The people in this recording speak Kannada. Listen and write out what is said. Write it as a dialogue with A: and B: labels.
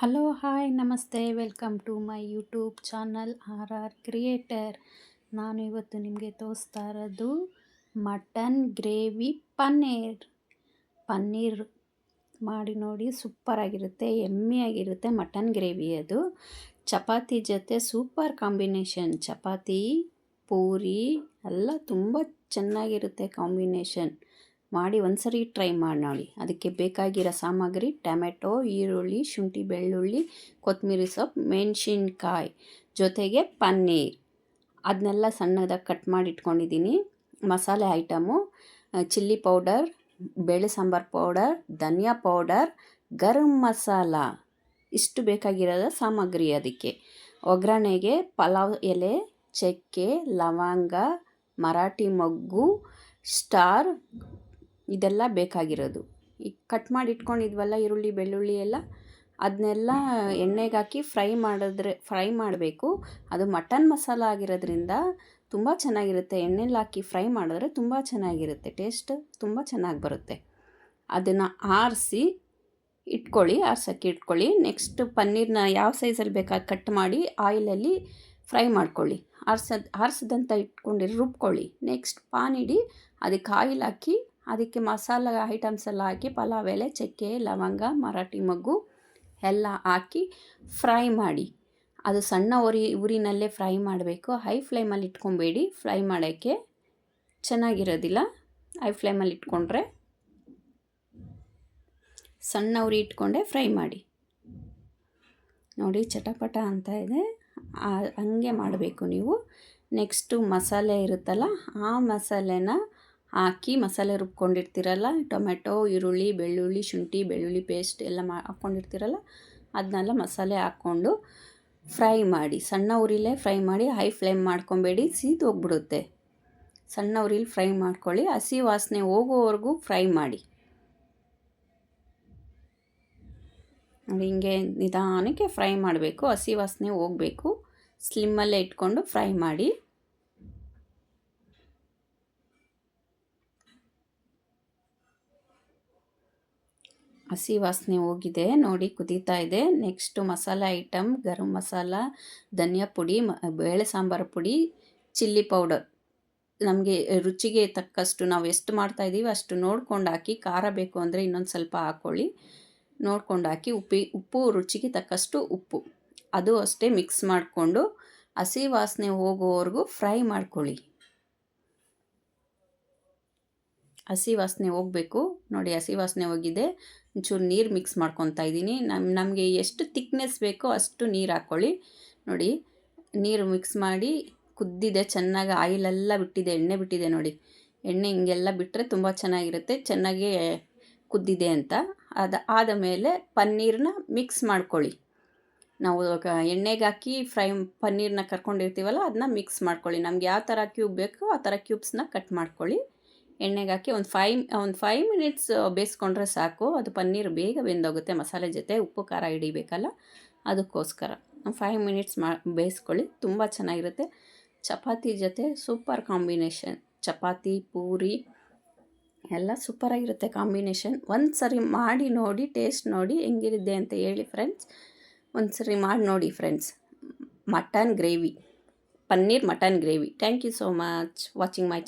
A: ಹಲೋ ಹಾಯ್ ನಮಸ್ತೆ welcome to my YouTube channel R R creator ನಾನು ಇವತ್ತು ನಿಮಗೆ ತೋರಿಸ್ತಾ ಇರೋದು ಮಟನ್ ಗ್ರೇವಿ ಪನ್ನೀರ್. ಪನ್ನೀರ್ ಮಾಡಿ ನೋಡಿ ಸೂಪರಾಗಿರುತ್ತೆ, ಎಮ್ಮಿಯಾಗಿರುತ್ತೆ ಮಟನ್ ಗ್ರೇವಿ ಅದು. ಚಪಾತಿ ಜೊತೆ ಸೂಪರ್ ಕಾಂಬಿನೇಷನ್, ಚಪಾತಿ, ಪೂರಿ, ಎಲ್ಲ ತುಂಬ ಚೆನ್ನಾಗಿರುತ್ತೆ ಕಾಂಬಿನೇಷನ್. ಮಾಡಿ ಒಂದ್ಸರಿ ಟ್ರೈ ಮಾಡಿ ನೋಡಿ. ಅದಕ್ಕೆ ಬೇಕಾಗಿರೋ ಸಾಮಗ್ರಿ ಟೊಮೆಟೊ ಈರುಳ್ಳಿ, ಶುಂಠಿ, ಬೆಳ್ಳುಳ್ಳಿ ಕೊತ್ತಂಬರಿ ಸೊಪ್ಪು, ಮೆಣಸಿನ್ಕಾಯಿ ಜೊತೆಗೆ ಪನ್ನೀರ್. ಅದನ್ನೆಲ್ಲ ಸಣ್ಣದಾಗಿ ಕಟ್ ಮಾಡಿ ಇಟ್ಕೊಂಡಿದ್ದೀನಿ. ಮಸಾಲೆ ಐಟಮು ಚಿಲ್ಲಿ ಪೌಡರ್, ಬೇಳೆ ಸಾಂಬಾರು ಪೌಡರ್, ಧನಿಯಾ ಪೌಡರ್, ಗರಂ ಮಸಾಲ. ಇಷ್ಟು ಬೇಕಾಗಿರೋದ ಸಾಮಗ್ರಿ ಅದಕ್ಕೆ. ಒಗ್ಗರಣೆಗೆ ಪಲಾವ್ ಎಲೆ, ಚಕ್ಕೆ, ಲವಂಗ, ಮರಾಠಿ ಮೊಗ್ಗು, ಸ್ಟಾರ್ ಇದೆಲ್ಲ ಬೇಕಾಗಿರೋದು. ಈ ಕಟ್ ಮಾಡಿ ಇಟ್ಕೊಂಡಿದ್ವಲ್ಲ ಈರುಳ್ಳಿ, ಬೆಳ್ಳುಳ್ಳಿ ಎಲ್ಲ ಅದನ್ನೆಲ್ಲ ಎಣ್ಣೆಗೆ ಹಾಕಿ ಫ್ರೈ ಮಾಡಿದ್ರೆ, ಫ್ರೈ ಮಾಡಬೇಕು. ಅದು ಮಟನ್ ಮಸಾಲ ಆಗಿರೋದ್ರಿಂದ ತುಂಬ ಚೆನ್ನಾಗಿರುತ್ತೆ. ಎಣ್ಣೆಲಿ ಹಾಕಿ ಫ್ರೈ ಮಾಡಿದ್ರೆ ತುಂಬ ಚೆನ್ನಾಗಿರುತ್ತೆ. ಟೇಸ್ಟ್ ತುಂಬ ಚೆನ್ನಾಗಿ ಬರುತ್ತೆ. ಅದನ್ನು ಆರಿಸಿ ಇಟ್ಕೊಳ್ಳಿ, ಆರ್ಸೋಕ್ಕೆ ಇಟ್ಕೊಳ್ಳಿ. ನೆಕ್ಸ್ಟ್ ಪನ್ನೀರ್ನ ಯಾವ ಸೈಜಲ್ಲಿ ಬೇಕಾಗಿ ಕಟ್ ಮಾಡಿ ಆಯಿಲಲ್ಲಿ ಫ್ರೈ ಮಾಡ್ಕೊಳ್ಳಿ. ಆರ್ಸೋದು ಆರಿಸಿದಂಥ ಇಟ್ಕೊಂಡಿರಿ, ರುಬ್ಕೊಳ್ಳಿ. ನೆಕ್ಸ್ಟ್ ಪಾನ್ ಇಡಿ, ಅದಕ್ಕೆ ಆಯಿಲ್ ಹಾಕಿ ಅದಕ್ಕೆ ಮಸಾಲ ಐಟಮ್ಸ್ ಎಲ್ಲ ಹಾಕಿ, ಪಲಾವ್ ಎಲೆ, ಚಕ್ಕೆ, ಲವಂಗ, ಮರಾಠಿ ಮಗ್ಗು ಎಲ್ಲ ಹಾಕಿ ಫ್ರೈ ಮಾಡಿ. ಅದು ಸಣ್ಣ ಉರಿ ಉರಿನಲ್ಲೇ ಫ್ರೈ ಮಾಡಬೇಕು. ಹೈ ಫ್ಲೇಮಲ್ಲಿ ಇಟ್ಕೊಬೇಡಿ. ಫ್ರೈ ಮಾಡೋಕ್ಕೆ ಚೆನ್ನಾಗಿರೋದಿಲ್ಲ. ಹೈ ಫ್ಲೇಮಲ್ಲಿ ಇಟ್ಕೊಂಡ್ರೆ ಸಣ್ಣ ಉರಿ ಇಟ್ಕೊಂಡೆ ಫ್ರೈ ಮಾಡಿ. ನೋಡಿ, ಚಟಪಟ ಅಂತ ಇದೆ. ಹಂಗೆ ಮಾಡಬೇಕು ನೀವು. ನೆಕ್ಸ್ಟು ಮಸಾಲೆ ಇರುತ್ತಲ್ಲ, ಆ ಮಸಾಲೆನ ಹಾಕಿ ಮಸಾಲೆ ರುಬ್ಕೊಂಡಿರ್ತೀರಲ್ಲ ಟೊಮೆಟೊ ಈರುಳ್ಳಿ, ಬೆಳ್ಳುಳ್ಳಿ, ಶುಂಠಿ, ಬೆಳ್ಳುಳ್ಳಿ ಪೇಸ್ಟ್ ಎಲ್ಲ ಮಾ, ಹಾಕ್ಕೊಂಡಿರ್ತೀರಲ್ಲ ಅದನ್ನೆಲ್ಲ ಮಸಾಲೆ ಹಾಕ್ಕೊಂಡು ಫ್ರೈ ಮಾಡಿ, ಸಣ್ಣ ಉರಿಲೇ ಫ್ರೈ ಮಾಡಿ ಹೈ ಫ್ಲೇಮ್ ಮಾಡ್ಕೊಬೇಡಿ ಹೋಗ್ಬಿಡುತ್ತೆ. ಸಣ್ಣ ಉರಿಲಿ ಫ್ರೈ ಮಾಡ್ಕೊಳ್ಳಿ, ಹಸಿ ವಾಸನೆ ಹೋಗೋವರೆಗೂ ಫ್ರೈ ಮಾಡಿ. ಹಿಂಗೆ ನಿಧಾನಕ್ಕೆ ಫ್ರೈ ಮಾಡಬೇಕು, ಹಸಿ ವಾಸನೆ ಹೋಗಬೇಕು ಸ್ಲಿಮ್ಮಲ್ಲೇ ಇಟ್ಕೊಂಡು ಫ್ರೈ ಮಾಡಿ. ಹಸಿ ವಾಸನೆ ಹೋಗಿದೆ. ನೋಡಿ, ಕುದೀತಾ ಇದೆ. ನೆಕ್ಸ್ಟು ಮಸಾಲ ಐಟಮ್ ಗರಂ ಮಸಾಲ, ಧನಿಯಾ ಪುಡಿ, ಮ, ಬೇಳೆ ಸಾಂಬಾರು ಪುಡಿ, ಚಿಲ್ಲಿ ಪೌಡರ್. ನಮಗೆ ರುಚಿಗೆ ತಕ್ಕಷ್ಟು ನಾವು ಎಷ್ಟು ಮಾಡ್ತಾಯಿದ್ದೀವಿ ಅಷ್ಟು ನೋಡ್ಕೊಂಡು ಹಾಕಿ, ಖಾರ ಬೇಕು ಅಂದರೆ ಇನ್ನೊಂದು ಸ್ವಲ್ಪ ಹಾಕ್ಕೊಳ್ಳಿ ನೋಡ್ಕೊಂಡು ಹಾಕಿ, ಉಪ್ಪಿ, ಉಪ್ಪು ರುಚಿಗೆ ತಕ್ಕಷ್ಟು ಉಪ್ಪು. ಅದು ಅಷ್ಟೇ ಮಿಕ್ಸ್ ಮಾಡಿಕೊಂಡು ಹಸಿ ವಾಸನೆ ಹೋಗೋವರೆಗೂ ಫ್ರೈ ಮಾಡ್ಕೊಳ್ಳಿ. ಹಸಿ ವಾಸನೆ ಹೋಗಬೇಕು. ನೋಡಿ ಹಸಿ ವಾಸನೆ ಹೋಗಿದೆ. ಒಂಚೂರು ನೀರು ಮಿಕ್ಸ್ ಮಾಡ್ಕೊತಾ ಇದ್ದೀನಿ. ನಮ್ಮ ನಮಗೆ ಎಷ್ಟು ತಿಕ್ನೆಸ್ ಬೇಕೋ ಅಷ್ಟು ನೀರು ಹಾಕ್ಕೊಳ್ಳಿ ನೋಡಿ, ನೀರು ಮಿಕ್ಸ್ ಮಾಡಿ ಕುದ್ದಿದೆ, ಚೆನ್ನಾಗಿ ಆಯಿಲೆಲ್ಲ ಬಿಟ್ಟಿದೆ, ಎಣ್ಣೆ ಬಿಟ್ಟಿದೆ ನೋಡಿ. ಎಣ್ಣೆ ಹಿಂಗೆಲ್ಲ ಬಿಟ್ಟರೆ ತುಂಬ ಚೆನ್ನಾಗಿರುತ್ತೆ, ಚೆನ್ನಾಗಿ ಕುದ್ದಿದೆ ಅಂತ. ಅದು, ಆದ ಮೇಲೆ ಪನ್ನೀರನ್ನ ಮಿಕ್ಸ್ ಮಾಡ್ಕೊಳ್ಳಿ. ನಾವು ಎಣ್ಣೆಗೆ ಹಾಕಿ ಫ್ರೈ ಪನ್ನೀರನ್ನ ಕರ್ಕೊಂಡಿರ್ತೀವಲ್ಲ ಅದನ್ನ ಮಿಕ್ಸ್ ಮಾಡ್ಕೊಳ್ಳಿ. ನಮ್ಗೆ ಯಾವ ಥರ ಕ್ಯೂಬ್ ಬೇಕೋ ಆ ಥರ ಕ್ಯೂಬ್ಸ್ನ ಕಟ್ ಮಾಡ್ಕೊಳ್ಳಿ. ಎಣ್ಣೆಗೆ ಹಾಕಿ ಒಂದು ಫೈವ್ ಒಂದು ಫೈವ್ ಮಿನಿಟ್ಸ್ ಬೇಯಿಸ್ಕೊಂಡ್ರೆ ಸಾಕು. ಅದು ಪನ್ನೀರ್ ಬೇಗ ಬೆಂದೋಗುತ್ತೆ. ಮಸಾಲೆ ಜೊತೆ ಉಪ್ಪು, ಖಾರ ಹಿಡಿಬೇಕಲ್ಲ? ಅದಕ್ಕೋಸ್ಕರ. ಫೈವ್ ಮಿನಿಟ್ಸ್ ಮಾ, ಬೇಯಿಸ್ಕೊಳ್ಳಿ. ತುಂಬ ಚೆನ್ನಾಗಿರುತ್ತೆ. ಚಪಾತಿ ಜೊತೆ ಸೂಪರ್ ಕಾಂಬಿನೇಷನ್ ಚಪಾತಿ, ಪೂರಿ, ಎಲ್ಲ ಸೂಪರಾಗಿರುತ್ತೆ ಕಾಂಬಿನೇಷನ್ ಒಂದು ಸರಿ ಮಾಡಿ ನೋಡಿ ಟೇಸ್ಟ್ ನೋಡಿ ಹೆಂಗಿರುತ್ತೆ ಅಂತ ಹೇಳಿ ಫ್ರೆಂಡ್ಸ್ ಒಂದು ಸರಿ ಮಾಡಿ ನೋಡಿ friends mutton gravy. Paneer mutton gravy. Thank you so much watching my